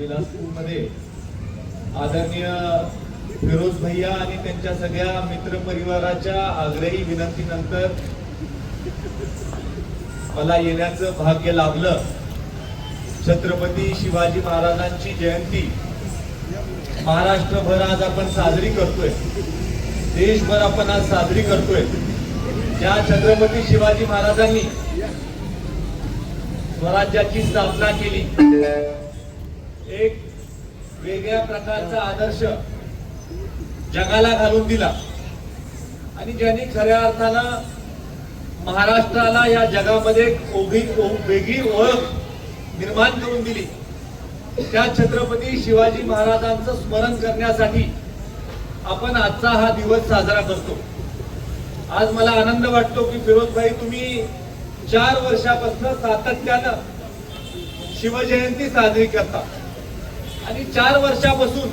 विलासपूरमध्ये आदरणीय फिरोज भैया आणि त्यांच्या सगळ्या मित्र परिवाराच्या आग्रही विनंतीनंतर मला येण्याचं भाग्य लाभलं. छत्रपती शिवाजी महाराजांची जयंती. महाराष्ट्रभर आज आपण साजरी करतोय. देशभर आपण आज साजरी करतोय. ज्या छत्रपती शिवाजी महाराजांनी स्वराज्याची स्थापना केली एक वेगळ्या प्रकारचा आदर्श जगाला घालून दिला. आणि ज्यांनी खऱ्या अर्थानं महाराष्ट्राला या जगामध्ये ओघी वेगळी ओळख निर्माण करून दिली. त्या छत्रपती शिवाजी महाराजांचं स्मरण करण्यासाठी आपण आजचा हा दिवस साजरा करतो. आज मला आनंद वाटतो की फिरोजभाई तुम्ही चार वर्षापासून सातत्यानं शिवजयंती साजरी करता. आणि चार वर्षापासून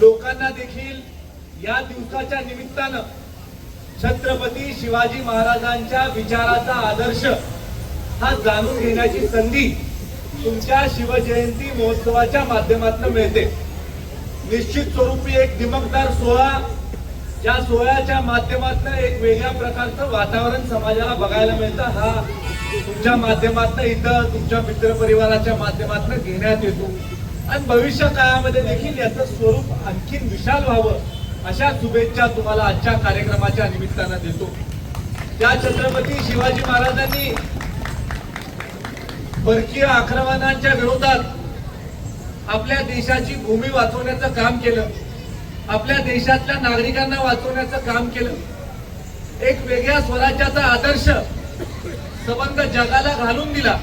लोकांना देखील या दिवसाच्या निमित्तानं छत्रपती शिवाजी महाराजांच्या विचाराचा आदर्श हा जाणून घेण्याची संधी तुमच्या शिवजयंती महोत्सवाच्या माध्यमातून मिळते. निश्चित स्वरूपी एक दिमकदार सोहळा या सोहळ्याच्या माध्यमातून एक वेगळ्या प्रकारचं वातावरण समाजाला बघायला मिळतं. हा तुमच्या माध्यमातून इथं तुमच्या मित्रपरिवाराच्या माध्यमातून घेण्यात येतो. आणि भविष्य काळामध्ये देखील याचं स्वरूप आणखीन विशाल व्हावं अशा शुभेच्छा तुम्हाला आजच्या कार्यक्रमाच्या निमित्तानं देतो. त्या छत्रपती शिवाजी महाराजांनी परकीय आक्रमणांच्या विरोधात आपल्या देशाची भूमी वाचवण्याचं काम केलं. आपल्या देशातल्या नागरिकांना वाचवण्याचं काम केलं. एक वेगळ्या स्वराज्याचा आदर्श संबंध जगाला घालून दिला.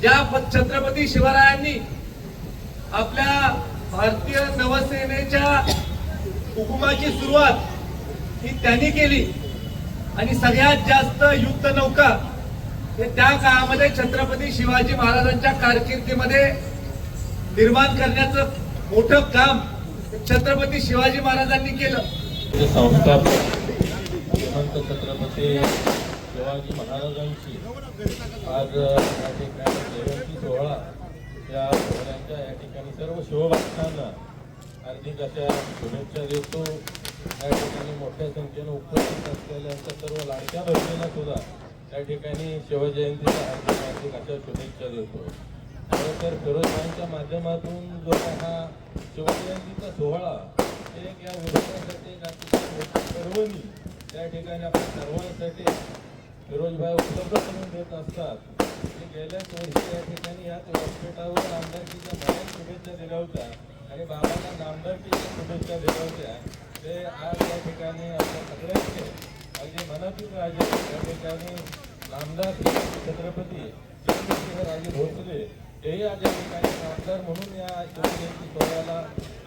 ज्या छत्रपती शिवरायांनी आपल्या भारतीय नवसेनेच्या हुकुमाची सुरुवात ही त्यांनी केली. आणि सगळ्यात जास्त युद्ध नौका हे त्या काळामध्ये छत्रपती शिवाजी महाराजांच्या कारकिर्दीमध्ये निर्माण करण्याचं मोठं काम छत्रपती शिवाजी महाराजांनी केलं. संस्थापक छत्रपती शिवाजी महाराजांची आज या ठिकाणी जयंती सोहळा या सगळ्यांच्या या ठिकाणी सर्व शिवभक्तांना हार्दिक अशा शुभेच्छा देतो. या ठिकाणी मोठ्या संख्येनं उपस्थित असलेल्यांच्या सर्व लाडक्या बहिणींना सुद्धा त्या ठिकाणी शिवजयंतीला हार्दिक हार्दिक अशा शुभेच्छा देतो. खरं तर फिरोजभाईंच्या माध्यमातून जो हा शिवजयंतीचा सोहळा एक या उद्योगासाठी एक अतिशय पर्वणी त्या ठिकाणी आपण सर्वांसाठी फिरोजभाई उपलब्ध करून देत असतात. ते वर्षी या ठिकाणी याच व्यासपीठावर आमदारकीच्या मनात शुभेच्छा दिल्या होत्या आणि बाबांना नामदारकीच्या शुभेच्छा दिल्या होत्या ते आज या ठिकाणी आपल्या सगळ्यांचे अगदी मनातून राजे या ठिकाणी नामदार छत्रपती चंद्रशेखर राजे भोसले हेही आज या ठिकाणी नामदार म्हणून या शिवजयंती सोहळ्याला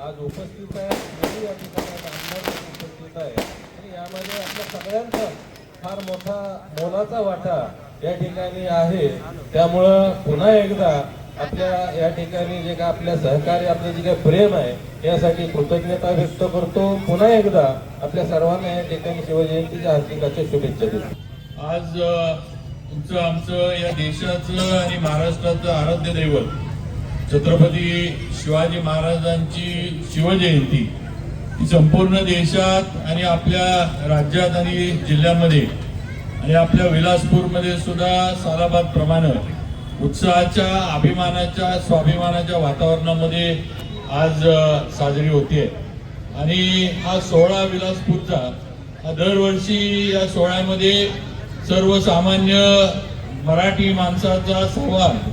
आज उपस्थित आहे मीही या ठिकाणी नामदार उपस्थित आहे आणि यामध्ये आपल्या सगळ्यांचा फार मोठा मोलाचा वाटा या ठिकाणी आहे. त्यामुळं पुन्हा एकदा आपल्या या ठिकाणी जे काय आपल्या सहकार्य आपलं जे काही प्रेम आहे यासाठी कृतज्ञता व्यक्त करतो. पुन्हा एकदा आपल्या सर्वांना या ठिकाणी शिवजयंतीच्या हार्दिकाच्या शुभेच्छा देतो. आज तुमचं आमचं या देशाचं आणि महाराष्ट्राचं आराध्य दैवत छत्रपती शिवाजी महाराजांची शिवजयंती ही संपूर्ण देशात आणि आपल्या राज्यात आणि जिल्ह्यामध्ये आणि आपल्या विलासपूरमध्ये सुद्धा सालाबाद प्रमाणे उत्साहाच्या अभिमानाच्या स्वाभिमानाच्या वातावरणामध्ये आज साजरी होते आणि हा सोहळा विलासपूरचा हा दरवर्षी या सोहळ्यामध्ये सर्वसामान्य मराठी माणसाचा सहभाग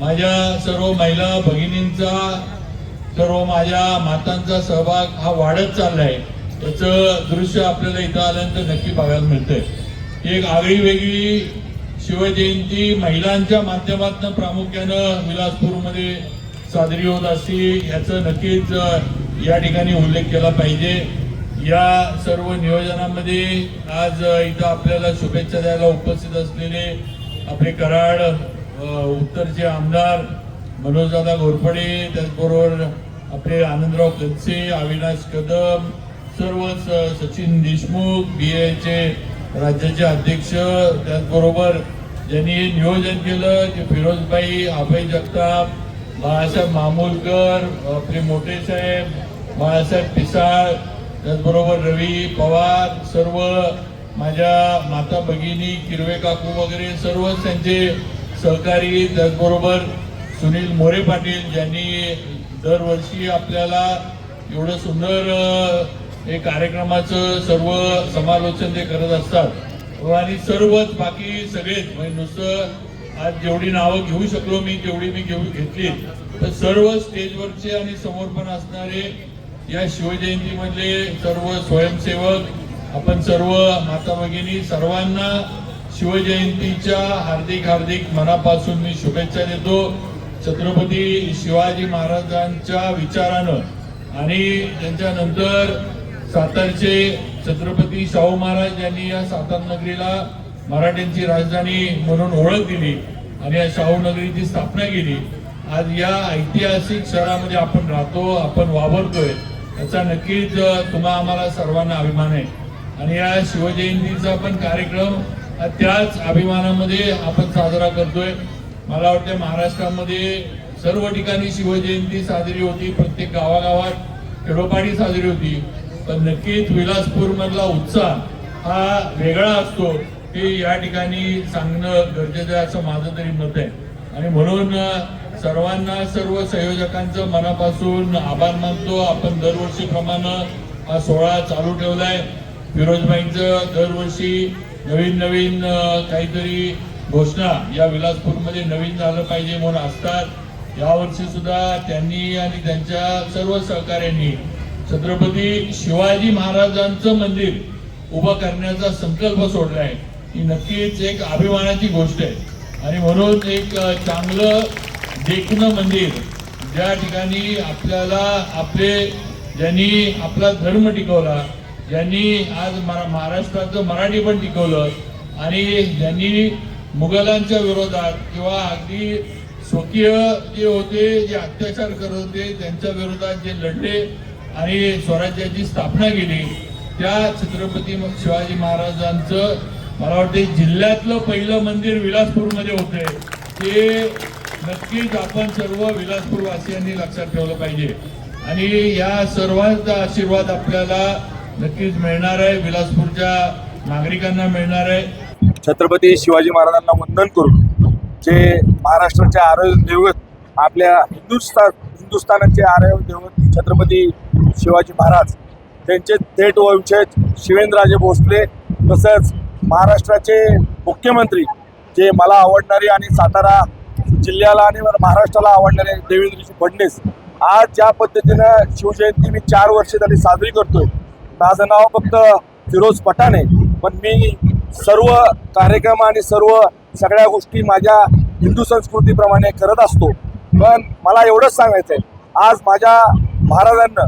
माझ्या सर्व महिला भगिनींचा सर्व माझ्या मातांचा सहभाग हा वाढत चाललाय. त्याचं दृश्य आपल्याला इथं आल्यानंतर नक्की बघायला मिळतंय. एक आगळी वेगळी शिवजयंती महिलांच्या माध्यमातून प्रामुख्यानं विलासपूरमध्ये साजरी होत असते. याचं नक्कीच या ठिकाणी उल्लेख केला पाहिजे. या सर्व नियोजनामध्ये आज इथं आपल्याला शुभेच्छा द्यायला उपस्थित असलेले आपले कराड उत्तरचे आमदार मनोजदादा घोरपडे त्याचबरोबर आपले आनंदराव कनसे अविनाश कदम सर्वच सचिन देशमुख बी एचे राज्याचे अध्यक्ष त्याचबरोबर ज्यांनी हे नियोजन केलं ते फिरोजबाई अभय जगताप बाळासाहेब मामूलकर आपले मोठे साहेब बाळासाहेब पिसाळ त्याचबरोबर रवी पवार सर्व माझ्या माता भगिनी किरवे काकू वगैरे सर्वच त्यांचे सहकारी त्याचबरोबर सुनील मोरे पाटील ज्यांनी दरवर्षी आपल्याला एवढं सुंदर हे कार्यक्रमाचं सर्व समालोचन ते करत असतात आणि सर्वच बाकी सगळेच म्हणजे नुसतं आज जेवढी नावं घेऊ शकलो मी तेवढी मी घेऊ घेतली. तर सर्व स्टेजवरचे आणि समोर पण असणारे या शिवजयंतीमधले सर्व स्वयंसेवक आपण सर्व माता भगिनी सर्वांना शिवजयंतीच्या हार्दिक हार्दिक मनापासून मी शुभेच्छा देतो. छत्रपती शिवाजी महाराजांच्या विचारानं आणि त्यांच्यानंतर सातारचे छत्रपती शाहू महाराज यांनी या सातार नगरीला मराठ्यांची राजधानी म्हणून ओळख दिली आणि या शाहू नगरीची स्थापना केली. आज या ऐतिहासिक शहरामध्ये आपण राहतो आपण वावरतोय. याचा नक्कीच तुम्हा आम्हाला सर्वांना अभिमान आहे. आणि या शिवजयंतीचा पण कार्यक्रम त्याच अभिमानामध्ये आपण साजरा करतोय. मला वाटतं महाराष्ट्रामध्ये सर्व ठिकाणी शिवजयंती साजरी होती. प्रत्येक गावागावात खेडोपाडी साजरी होती. पण नक्कीच विलासपूरमधला उत्साह हा वेगळा असतो हे या ठिकाणी सांगणं गरजेचं आहे असं माझं तरी मत आहे. आणि म्हणून सर्वांना सर्व संयोजकांचं मनापासून आभार मानतो. आपण दरवर्षीप्रमाणे हा सोहळा चालू ठेवलाय. फिरोजबाईंचं दरवर्षी नवीन नवीन काहीतरी घोषणा या विलासपूरमध्ये नवीन झालं पाहिजे म्हणून असतात. यावर्षी सुद्धा त्यांनी आणि त्यांच्या सर्व सहकाऱ्यांनी छत्रपती शिवाजी महाराजांचं मंदिर उभं करण्याचा संकल्प सोडलाय. ही नक्कीच एक अभिमानाची गोष्ट आहे. आणि म्हणून एक चांगलं देखणं मंदिर ज्या ठिकाणी आपल्याला आपले ज्यांनी आपला धर्म टिकवला ज्यांनी आज मरा- महाराष्ट्राचं मराठी पण टिकवलं आणि ज्यांनी मुघलांच्या विरोधात किंवा अगदी स्वकीय जे होते जे अत्याचार करत होते त्यांच्या विरोधात जे लढले आणि स्वराज्याची स्थापना केली. त्या छत्रपती शिवाजी महाराजांचं मला वाटते जिल्ह्यातलं पहिलं मंदिर विलासपूरमध्ये होतंय ते नक्कीच आपण सर्व विलासपूरवासियांनी लक्षात ठेवलं पाहिजे. आणि या सर्वांचा आशीर्वाद आपल्याला नक्कीच मिळणार आहे. विलासपूरच्या नागरिकांना मिळणार आहे. छत्रपती शिवाजी महाराजांना वंदन करून जे महाराष्ट्राचे आरोग्य दैवत आपल्या हिंदुस्थान हिंदुस्थानाचे आरोग्य दैवत छत्रपती शिवाजी महाराज त्यांचे थेट वंशज शिवेंद्रराजे भोसले तसंच महाराष्ट्राचे मुख्यमंत्री जे मला आवडणारे आणि सातारा जिल्ह्याला आणि महाराष्ट्राला आवडणारे देवेंद्रजी फडणवीस आज ज्या पद्धतीनं शिवजयंती मी चार वर्षे झाली साजरी करतोय. माझं नाव फक्त फिरोज पठाण आहे पण मी सर्व कार्यक्रम आणि सर्व सगळ्या गोष्टी माझ्या हिंदू संस्कृतीप्रमाणे करत असतो. पण मला एवढंच सांगायचं आहे आज माझ्या महाराजांना.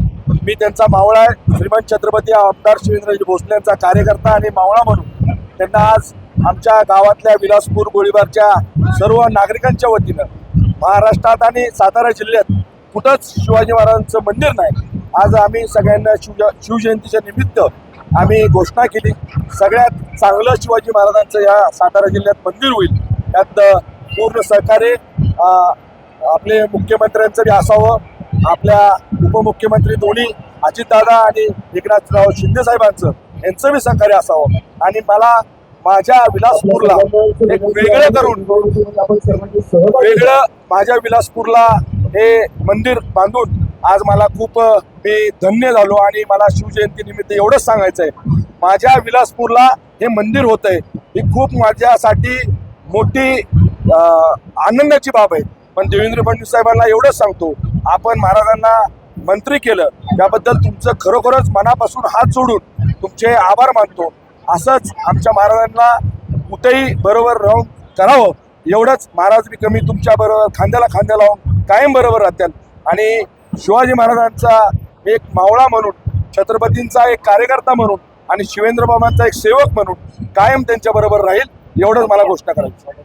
मी त्यांचा मावळा आहे. श्रीमंत छत्रपती आमदार शिवेंद्रजी भोसले यांचा कार्यकर्ता आणि मावळा म्हणून. त्यांना आज आमच्या गावातल्या विलासपूर गोळीबारच्या सर्व नागरिकांच्या वतीनं महाराष्ट्रात आणि सातारा जिल्ह्यात कुठंच शिवाजी महाराजांचं मंदिर नाही. आज आम्ही सगळ्यांना शिव शिवजयंतीच्या निमित्त आम्ही घोषणा केली. सगळ्यात चांगलं शिवाजी महाराजांचं या सातारा जिल्ह्यात मंदिर होईल. त्यात पूर्ण सहकार्य आपले मुख्यमंत्र्यांचं बी असावं. आपल्या उपमुख्यमंत्री दोन्ही अजितदादा आणि एकनाथराव शिंदे साहेबांचं यांचं मी सहकार्य असावं. आणि मला माझ्या विलासपूरला एक वेगळं करून वेगळं माझ्या विलासपूरला हे मंदिर बांधून आज मला खूप मी धन्य झालो आणि मला शिवजयंती निमित्त एवढंच सांगायचं आहे माझ्या विलासपूरला हे मंदिर होत आहे ही खूप माझ्यासाठी मोठी आनंदाची बाब आहे. पण देवेंद्र फडणवीस साहेबांना एवढंच सांगतो आपण महाराजांना मंत्री केलं त्याबद्दल तुमचं खरोखरच मनापासून हात जोडून तुमचे आभार मानतो. असंच आमच्या महाराजांना कुठेही बरोबर राहून करावं एवढंच महाराज मी कमी तुमच्या बरोबर खांद्याला खांद्या लावून कायम बरोबर राहतील. आणि शिवाजी महाराजांचा एक मावळा म्हणून छत्रपतींचा एक कार्यकर्ता म्हणून आणि शिवेंद्र बाबांचा एक सेवक म्हणून कायम त्यांच्याबरोबर राहील एवढंच मला घोषणा करायची